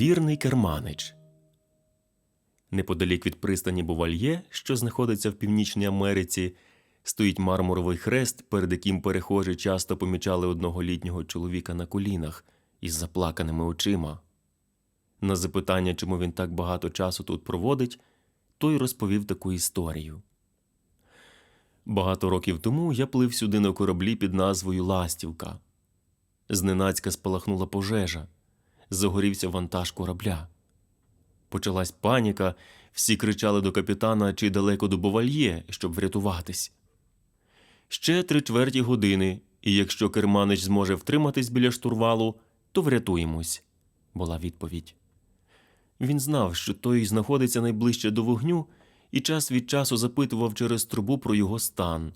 Вірний керманич. Неподалік від пристані Бувальє, що знаходиться в Північній Америці, стоїть мармуровий хрест, перед яким перехожі часто помічали одного літнього чоловіка на колінах із заплаканими очима. На запитання, чому він так багато часу тут проводить, той розповів таку історію. Багато років тому я плив сюди на кораблі під назвою Ластівка. Зненацька спалахнула пожежа, загорівся вантаж корабля. Почалась паніка, всі кричали до капітана, чи далеко до Бувальє, щоб врятуватись. Ще три чверті години, і якщо керманич зможе втриматись біля штурвалу, то врятуємось, була відповідь. Він знав, що той знаходиться найближче до вогню, і час від часу запитував через трубу про його стан.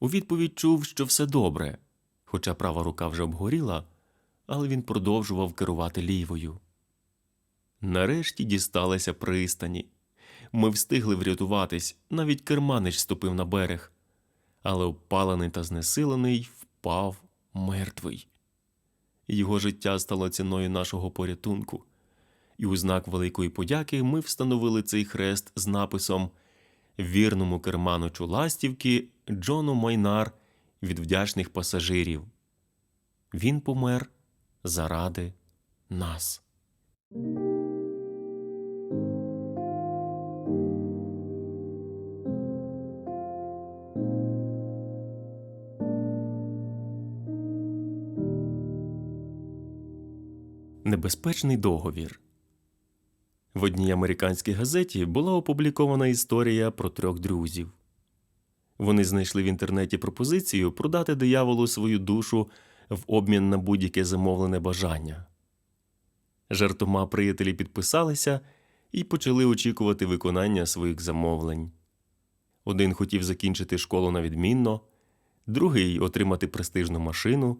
У відповідь чув, що все добре, хоча права рука вже обгоріла, але він продовжував керувати лівою. Нарешті дісталися пристані. Ми встигли врятуватись, навіть керманич ступив на берег, але обпалений та знесилений впав мертвий. Його життя стало ціною нашого порятунку, і у знак великої подяки ми встановили цей хрест з написом Вірному керманичу ластівки Джону Майнар від вдячних пасажирів. Він помер заради нас. Небезпечний договір. В одній американській газеті була опублікована історія про трьох друзів. Вони знайшли в інтернеті пропозицію продати дияволу свою душу в обмін на будь-яке замовлене бажання. Жартома приятелі підписалися і почали очікувати виконання своїх замовлень. Один хотів закінчити школу на відмінно, другий отримати престижну машину,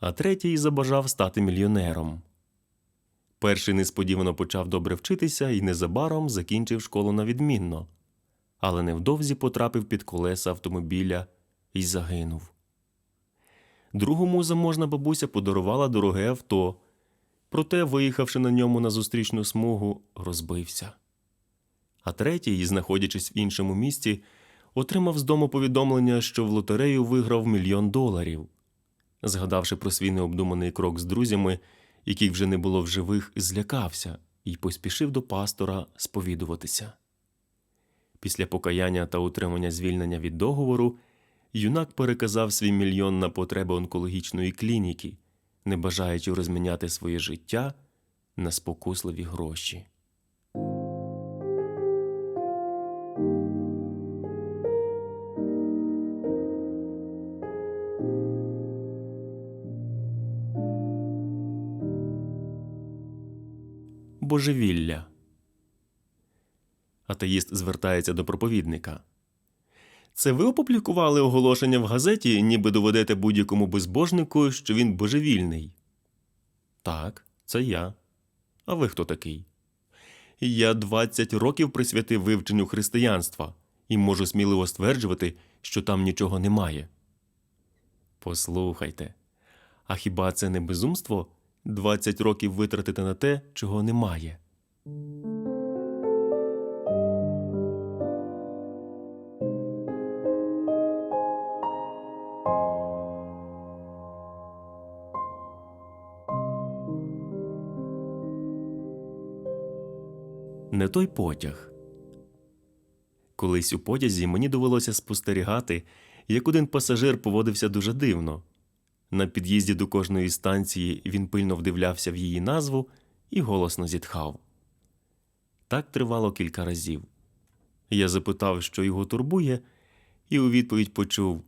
а третій забажав стати мільйонером. Перший несподівано почав добре вчитися і незабаром закінчив школу на відмінно, але невдовзі потрапив під колеса автомобіля і загинув. Другому заможна бабуся подарувала дороге авто, проте, виїхавши на ньому на зустрічну смугу, розбився. А третій, знаходячись в іншому місті, отримав з дому повідомлення, що в лотерею виграв мільйон доларів. Згадавши про свій необдуманий крок з друзями, яких вже не було в живих, злякався і поспішив до пастора сповідуватися. Після покаяння та утримання звільнення від договору юнак переказав свій мільйон на потреби онкологічної клініки, не бажаючи розміняти своє життя на спокусливі гроші. Божевілля. Атеїст звертається до проповідника. Це ви опублікували оголошення в газеті, ніби доведете будь-якому безбожнику, що він божевільний? Так, це я. А ви хто такий? Я 20 років присвятив вивченню християнства і можу сміливо стверджувати, що там нічого немає. Послухайте, а хіба це не безумство 20 років витратити на те, чого немає? Не той потяг. Колись у потязі мені довелося спостерігати, як один пасажир поводився дуже дивно. На під'їзді до кожної станції він пильно вдивлявся в її назву і голосно зітхав. Так тривало кілька разів. Я запитав, що його турбує, і у відповідь почув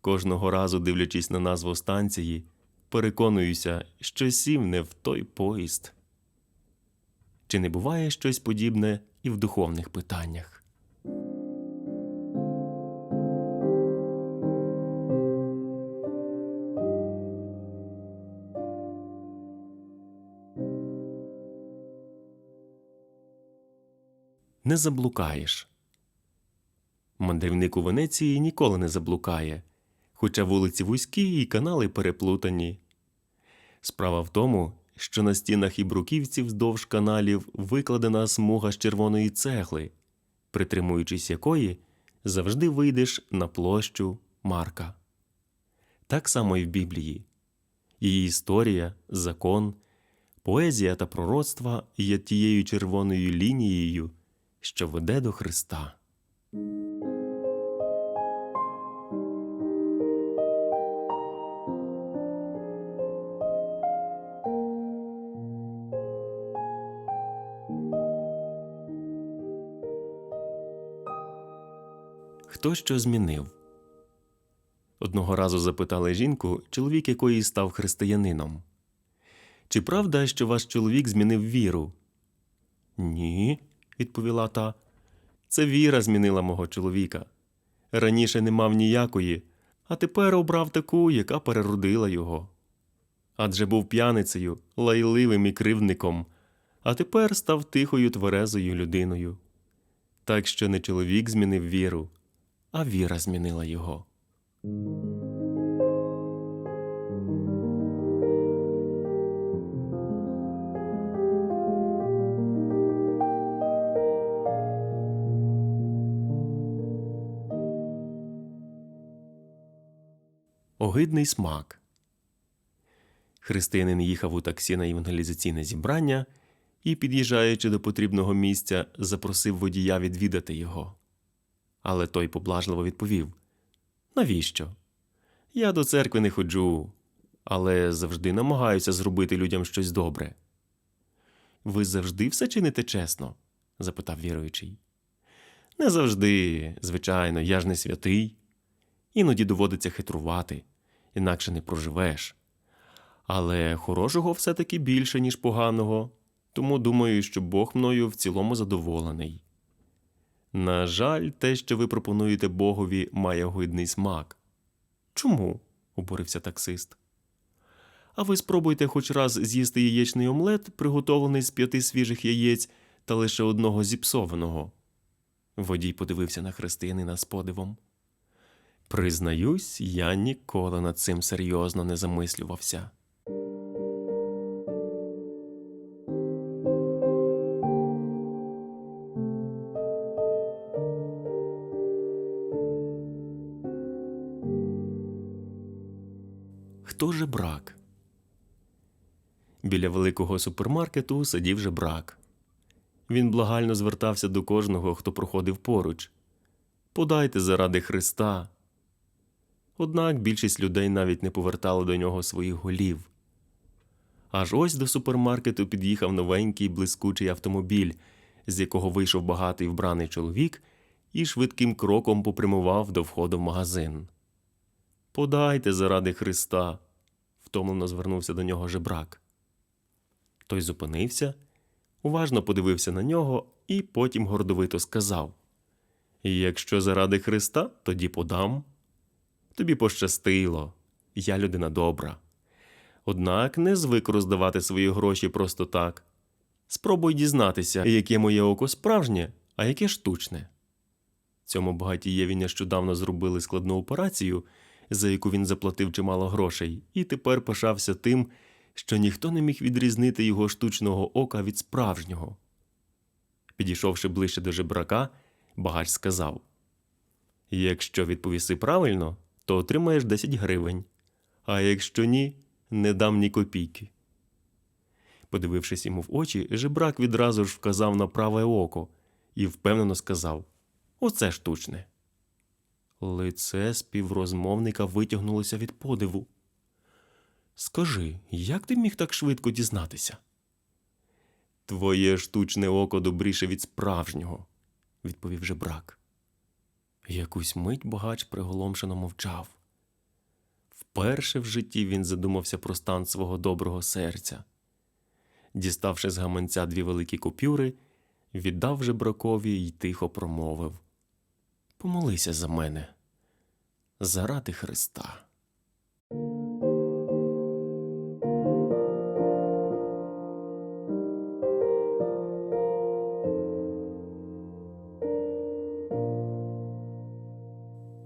кожного разу, дивлячись на назву станції, переконуюся, що сів не в той поїзд. Чи не буває щось подібне і в духовних питаннях? Не заблукаєш. Мандрівник у Венеції ніколи не заблукає, хоча вулиці вузькі і канали переплутані. Справа в тому, що на стінах і бруківці вздовж каналів викладена смуга з червоної цегли, притримуючись якої завжди вийдеш на площу Марка. Так само і в Біблії. Її історія, закон, поезія та пророцтва є тією червоною лінією, що веде до Христа. Хто що змінив? Одного разу запитали жінку, чоловік якої став християнином. Чи правда, що ваш чоловік змінив віру? Ні, відповіла та. Це віра змінила мого чоловіка. Раніше не мав ніякої, а тепер обрав таку, яка переродила його. Адже був п'яницею, лайливим і кривдником, а тепер став тихою тверезою людиною. Так що не чоловік змінив віру, а віра змінила його. Огидний смак. Християнин їхав у таксі на евангелізаційне зібрання і, під'їжджаючи до потрібного місця, запросив водія відвідати його. Але той поблажливо відповів: Навіщо? Я до церкви не ходжу, але завжди намагаюся зробити людям щось добре. Ви завжди все чините чесно? запитав віруючий. Не завжди, звичайно, я ж не святий. Іноді доводиться хитрувати, інакше не проживеш. Але хорошого все-таки більше, ніж поганого, тому думаю, що Бог мною в цілому задоволений. На жаль, те, що ви пропонуєте Богові, має гидний смак. Чому? обурився таксист. А ви спробуйте хоч раз з'їсти яєчний омлет, приготований з п'яти свіжих яєць та лише одного зіпсованого. Водій подивився на християнина з подивом. Признаюсь, я ніколи над цим серйозно не замислювався. Хто же брак? Біля великого супермаркету сидів жебрак. Він благально звертався до кожного, хто проходив поруч. Подайте заради Христа. Однак більшість людей навіть не повертали до нього своїх голів. Аж ось до супермаркету під'їхав новенький блискучий автомобіль, з якого вийшов багатий вбраний чоловік і швидким кроком попрямував до входу в магазин. Подайте заради Христа, втомлено звернувся до нього жебрак. Той зупинився, уважно подивився на нього і потім гордовито сказав: Якщо заради Христа, тоді подам. Тобі пощастило, я людина добра. Однак не звик роздавати свої гроші просто так. Спробуй дізнатися, яке моє око справжнє, а яке штучне. Цьому багатієві нещодавно зробили складну операцію, за яку він заплатив чимало грошей, і тепер пишався тим, що ніхто не міг відрізнити його штучного ока від справжнього. Підійшовши ближче до жебрака, багач сказав: Якщо відповіси правильно, то отримаєш 10 гривень, а якщо ні, не дам ні копійки. Подивившись йому в очі, жебрак відразу ж вказав на праве око і впевнено сказав Оце штучне. Лице співрозмовника витягнулося від подиву. Скажи, як ти міг так швидко дізнатися? Твоє штучне око добріше від справжнього, відповів жебрак. Якусь мить багач приголомшено мовчав. Вперше в житті він задумався про стан свого доброго серця. Діставши з гаманця дві великі купюри, віддав жебракові й тихо промовив Помолися за мене, заради Христа.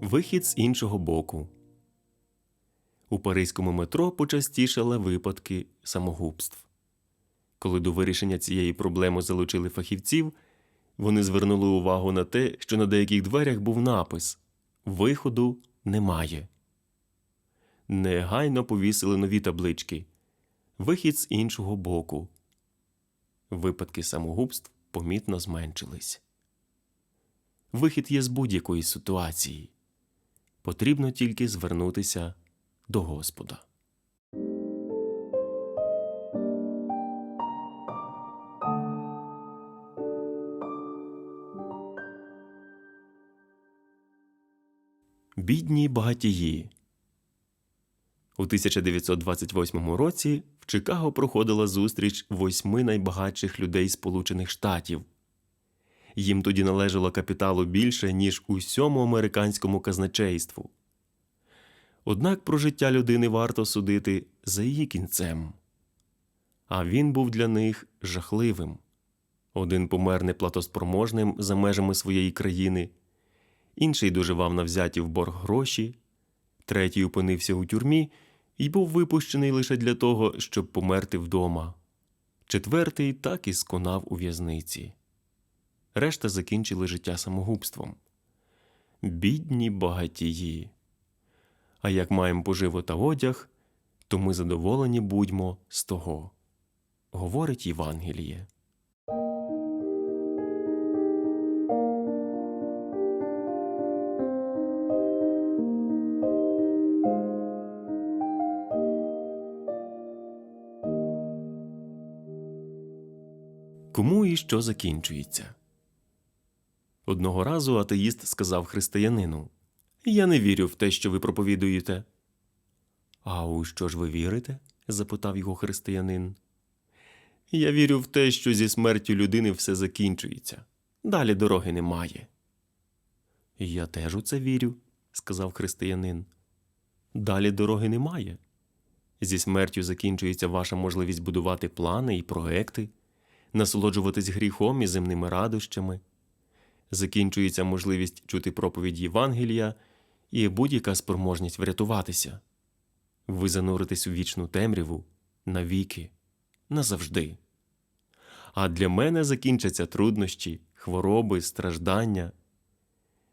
Вихід з іншого боку. У паризькому метро почастішали випадки самогубств. Коли до вирішення цієї проблеми залучили фахівців, вони звернули увагу на те, що на деяких дверях був напис Виходу немає. Негайно повісили нові таблички Вихід з іншого боку. Випадки самогубств помітно зменшились. Вихід є з будь-якої ситуації. Потрібно тільки звернутися до Господа. Бідні багатії. У 1928 році в Чикаго проходила зустріч восьми найбагатших людей Сполучених Штатів. Їм тоді належало капіталу більше, ніж усьому американському казначейству. Однак про життя людини варто судити за її кінцем. А він був для них жахливим. Один помер неплатоспроможним за межами своєї країни, інший доживав на взяті в борг гроші, третій опинився у тюрмі і був випущений лише для того, щоб померти вдома. Четвертий так і сконав у в'язниці. Решта закінчили життя самогубством. Бідні багатії. А як маємо поживо та одяг, то ми задоволені будьмо з того, говорить Євангеліє. І що закінчується? Одного разу атеїст сказав християнину Я не вірю в те, що ви проповідуєте. А у що ж ви вірите? запитав його християнин. Я вірю в те, що зі смертю людини все закінчується. Далі дороги немає. Я теж у це вірю, сказав християнин. Далі дороги немає. Зі смертю закінчується ваша можливість будувати плани і проекти, насолоджуватись гріхом і земними радощами. Закінчується можливість чути проповідь Євангелія і будь-яка спроможність врятуватися. Ви зануритесь у вічну темряву навіки, назавжди. А для мене закінчаться труднощі, хвороби, страждання.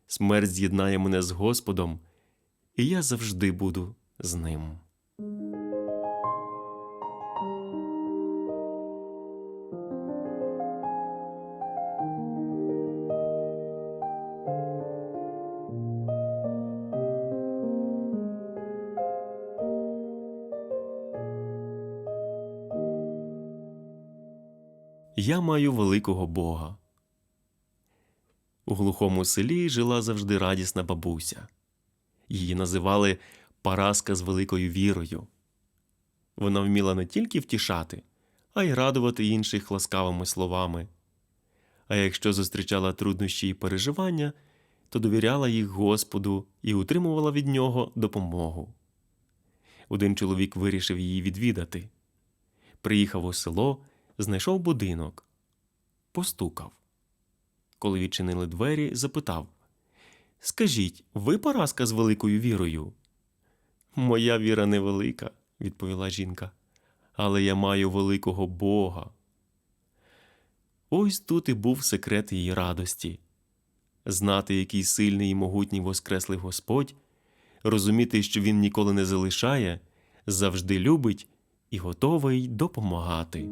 Смерть з'єднає мене з Господом, і я завжди буду з ним. Маю великого Бога. У глухому селі жила завжди радісна бабуся. Її називали Параска з великою вірою. Вона вміла не тільки втішати, а й радувати інших ласкавими словами. А якщо зустрічала труднощі і переживання, то довіряла їх Господу і утримувала від нього допомогу. Один чоловік вирішив її відвідати. Приїхав у село, знайшов будинок, постукав. Коли відчинили двері, запитав Скажіть, ви Параска з великою вірою? Моя віра невелика, відповіла жінка, але я маю великого Бога. Ось тут і був секрет її радості знати, який сильний і могутній воскреслий Господь, розуміти, що Він ніколи не залишає, завжди любить і готовий допомагати.